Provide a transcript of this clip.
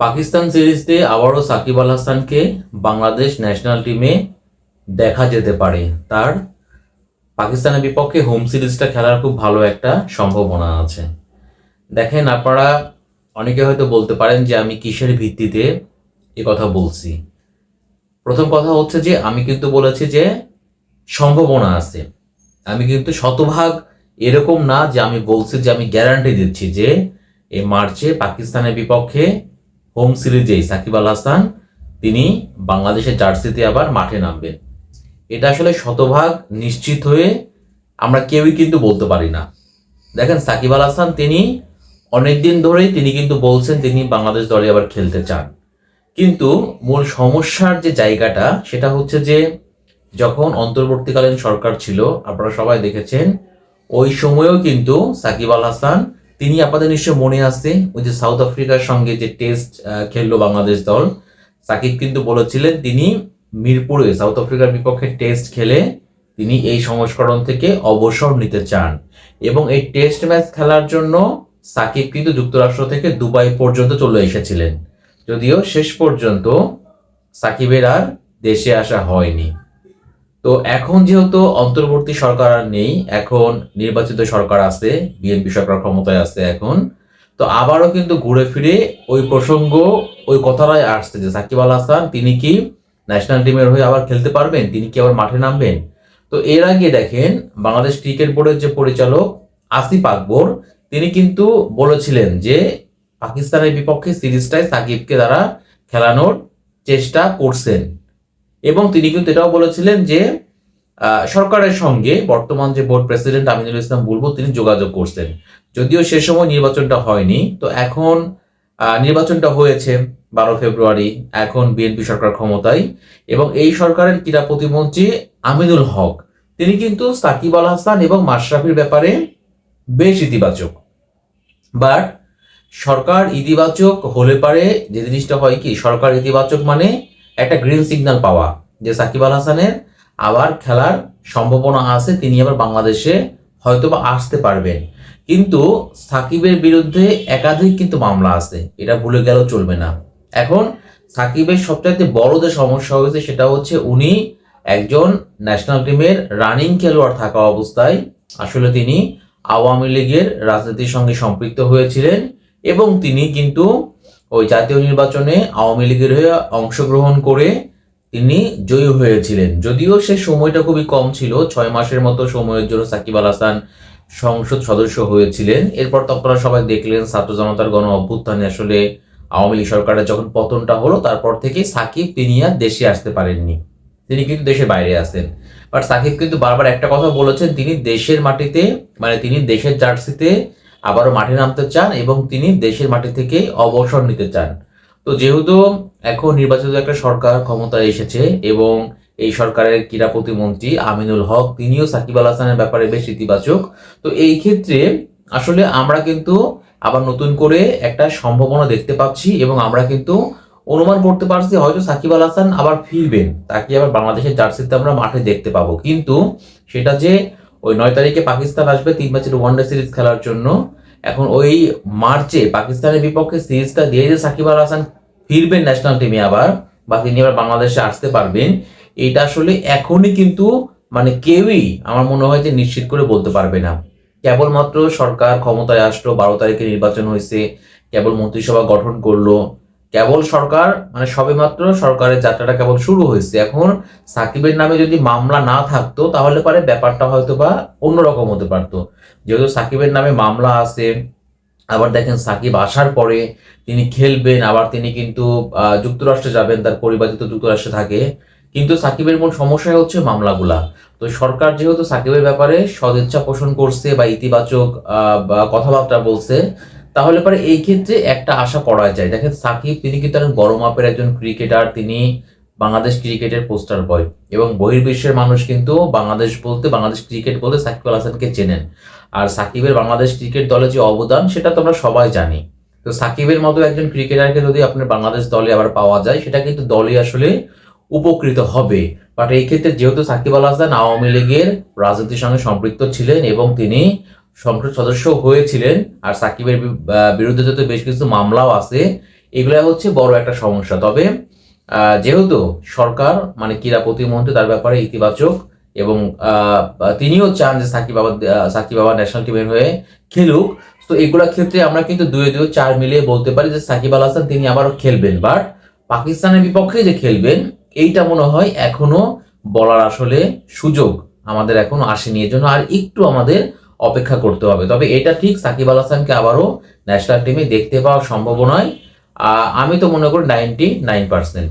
পাকিস্তান সিরিজে আবারও সাকিব আল হাসানকে বাংলাদেশ ন্যাশনাল টিমে দেখা যেতে পারে। তার পাকিস্তানের বিপক্ষে হোম সিরিজটা খেলার খুব ভালো একটা সম্ভাবনা আছে। দেখেন আপনারা অনেকে হয়তো বলতে পারেন যে আমি কিসের ভিত্তিতে এ কথা বলছি। প্রথম কথা হচ্ছে যে আমি কিন্তু বলেছি যে সম্ভাবনা আছে। আমি কিন্তু শতভাগ এরকম না যে আমি বলছি যে আমি গ্যারান্টি দিচ্ছি যে এই মার্চে পাকিস্তানের বিপক্ষে হোম সিরিজেই সাকিব আল হাসান, তিনি বাংলাদেশের জার্সিতে আবার মাঠে নামবেন। এটা আসলে শতভাগ নিশ্চিত হয়ে আমরা কেউই কিন্তু বলতে পারি না। দেখেন, সাকিব আল হাসান, তিনি অনেকদিন ধরেই তিনি কিন্তু বলছেন তিনি বাংলাদেশ দলে আবার খেলতে চান। কিন্তু মূল সমস্যার যে জায়গাটা, সেটা হচ্ছে যে যখন অন্তর্বর্তীকালীন সরকার ছিল, আপনারা সবাই দেখেছেন, ওই সময়েও কিন্তু সাকিব আল হাসান তিনি আপনাদের নিশ্চয় মনে আছে ওই যে সাউথ আফ্রিকার সঙ্গে যে টেস্ট খেললো বাংলাদেশ দল, সাকিব কিন্তু বলেছিলেন তিনি মিরপুরে, সাউথ আফ্রিকার বিপক্ষে টেস্ট খেলে তিনি এই সংস্করণ থেকে অবসর নিতে চান। এবং এই টেস্ট ম্যাচ খেলার জন্য সাকিব কিন্তু যুক্তরাষ্ট্র থেকে দুবাই পর্যন্ত চলে এসেছিলেন। যদিও শেষ পর্যন্ত সাকিবের আর দেশে আসা হয়নি। তো এখন যেহেতু অন্তর্বর্তী সরকার আর নেই, এখন নির্বাচিত সরকার আছে, বিএনপি সরকার ক্ষমতায় আছে এখন, তো আবারও কিন্তু ঘুরে ফিরে ওই প্রসঙ্গ, ওই কথাটাই আসছে যে সাকিব আল হাসান, তিনি কি ন্যাশনাল টিমের হয়ে আবার খেলতে পারবেন? তিনি কি আবার মাঠে নামবেন? তো এর আগে দেখেন, বাংলাদেশ ক্রিকেট বোর্ডের যে পরিচালক আসিফ আকবর, তিনি কিন্তু বলেছিলেন যে পাকিস্তানের বিপক্ষে সিরিজটায় সাকিবকে তারা খেলানোর চেষ্টা করছেন। এবং তিনি কিন্তু এটাও বলেছিলেন যে সরকারের সঙ্গে বর্তমান যে বোর্ড প্রেসিডেন্ট আমিনুল ইসলাম বুলবুল তিনি যোগাযোগ করছেন। যদিও সে সময় নির্বাচনটা হয়নি, তো এখন নির্বাচনটা হয়েছে বারো ফেব্রুয়ারি, এখন বিএনপি সরকার ক্ষমতায় এবং এই সরকারের ক্রীড়া প্রতিমন্ত্রী আমিনুল হক। তিনি কিন্তু সাকিব আল হাসান এবং মাশরাফির ব্যাপারে বেশ ইতিবাচক। বাট সরকার ইতিবাচক হলে পারে, যে জিনিসটা হয় কি, সরকার ইতিবাচক মানে একটা গ্রিন সিগন্যাল পাওয়া যে সাকিব আল হাসানের আবার খেলার সম্ভাবনা আছে, তিনি আবার বাংলাদেশে হয়তো বা আসতে পারবেন। কিন্তু সাকিবের বিরুদ্ধে একাধিক কিন্তু মামলা আছে, এটা ভুলে গেলেও চলবে না। এখন সাকিবের সবচাইতে বড় যে সমস্যা হয়েছে সেটা হচ্ছে উনি একজন ন্যাশনাল টিমের রানিং খেলোয়াড় থাকা অবস্থায় আসলে তিনি আওয়ামী লীগের রাজনীতির সঙ্গে সম্পৃক্ত হয়েছিলেন এবং তিনি কিন্তু ওই জাতীয় নির্বাচনে আওয়ামী লীগের হয়ে অংশগ্রহণ করে তিনি জয়ী হয়েছিলেন। যদিও সে সময়টা খুবই কম ছিল, ছয় মাসের মতো সময়ের জন্য সাকিব আল হাসান সংসদ সদস্য হয়েছিলেন। এরপর তো আপনারা সবাই দেখলেন, ছাত্র জনতার গণ অভ্যুত্থানে আসলে আওয়ামী লীগ সরকারের যখন পতনটা হলো, তারপর থেকে সাকিব তিনি আর দেশে আসতে পারেননি। তিনি কিন্তু দেশের বাইরে আছেন। বাট সাকিব কিন্তু বারবার একটা কথা বলেছেন, তিনি দেশের মাটিতে মানে তিনি দেশের জার্সিতে আবারও মাঠে নামতে চান এবং তিনি দেশের মাটি থেকে অবসর নিতে চান। তো যেহেতু এখন নির্বাচিত একটা সরকার ক্ষমতায় এসেছে এবং এই সরকারের ক্রীড়া প্রতিমন্ত্রী আমিনুল হক, তিনিও সাকিব আল হাসানের ব্যাপারে বেশ ইতিবাচক। তো এই ক্ষেত্রে আসলে আমরা কিন্তু আবার নতুন করে একটা সম্ভাবনা দেখতে পাচ্ছি এবং আমরা কিন্তু অনুমান করতে পারছি হয়তো সাকিব আল হাসান আবার ফিরবেন। তাকে আবার বাংলাদেশের জার্সিতে আমরা মাঠে দেখতে পাবো। কিন্তু সেটা যে ওই নয় তারিখে পাকিস্তান আসবে তিন ম্যাচের ওয়ানডে সিরিজ খেলার জন্য। এখন ওই মার্চে পাকিস্তানের বিপক্ষে সিরিজটা দিয়ে যে সাকিব আল হাসান ফিরবেন ন্যাশনাল টিমে আবার, বা তিনি আবার বাংলাদেশে আসতে পারবেন, এটা আসলে এখনই কিন্তু মানে কেউই আমার মনে হয় যে নিশ্চিত করে বলতে পারবে না। কেবলমাত্র সরকার ক্ষমতায় আসলো, বারো তারিখে নির্বাচন হয়েছে, কেবল মন্ত্রিসভা গঠন করল কেবল সরকার মানে সবেমাত্র সরকারের যাত্রাটা কেবল শুরু হয়েছে। এখন সাকিবের নামে যদি মামলা না থাকতো, তাহলে পারে ব্যাপারটা হয়তো বা অন্যরকম হতে পারতো। যেহেতু সাকিবের নামে মামলা আছে, আবার দেখেন সাকিব আসার পরে তিনি খেলবেন, আবার তিনি কিন্তু যুক্তরাষ্ট্রে যাবেন, তার পরিবার যেহেতু যুক্তরাষ্ট্রে থাকে। কিন্তু সাকিবের মূল সমস্যা হচ্ছে মামলাগুলা। তো সরকার যেহেতু সাকিবের ব্যাপারে সদিচ্ছা পোষণ করছে বা ইতিবাচক কথাবার্তা বলছে তাহলে পরে এই ক্ষেত্রে একটা আশা করা যায়। দেখেন সাকিব, তিনি কিন্তু অনেক বড় মাপের একজন ক্রিকেটার তিনি বাংলাদেশ ক্রিকেটের পোস্টার বয় এবং বহির্বিশ্বের মানুষ কিন্তু বাংলাদেশ বলতে, বাংলাদেশ ক্রিকেট বলতে সাকিব আল হাসানকে চেনেন। আর সাকিবের বাংলাদেশ ক্রিকেট দলে যে অবদান, সেটা তো আমরা সবাই জানি। তো সাকিবের মতো একজন ক্রিকেটারকে যদি আপনার বাংলাদেশ দলে আবার পাওয়া যায়, সেটা কিন্তু দলই আসলে উপকৃত হবে। বাট এই ক্ষেত্রে যেহেতু সাকিব আল হাসান আওয়ামী লীগের রাজনীতির সঙ্গে সম্পৃক্ত ছিলেন এবং তিনি সংসদ সদস্য হয়েছিলেন আর সাকিবের বিরুদ্ধে যত বেশ কিছু মামলাও আছে, এগুলো হচ্ছে বড় একটা সমস্যা। তবে যেহেতু সরকার মানে ক্রীড়া প্রতিমন্ত্রী, তার ব্যাপারে ইতিবাচক এবং তিনিও চান যে সাকিব বাবা সাকিব বাবা ন্যাশনাল টিমের হয়ে খেলুক। তো এগুলোর ক্ষেত্রে আমরা কিন্তু দুয়ে দুয়ে চার মিলিয়ে বলতে পারি যে সাকিব আল হাসান তিনি আবারও খেলবেন। বাট পাকিস্তানের বিপক্ষে যে খেলবেন, এইটা মনে হয় এখনও বলার আসলে সুযোগ আমাদের এখনও আসেনি। এর জন্য আর একটু আমাদের অপেক্ষা করতে হবে। তবে এটা ঠিক সাকিব আল হাসানকে আবারও ন্যাশনাল টিমে দেখতে পাওয়ার সম্ভাবনায় আমি তো মনে করি নাইনটি নাইন পার্সেন্ট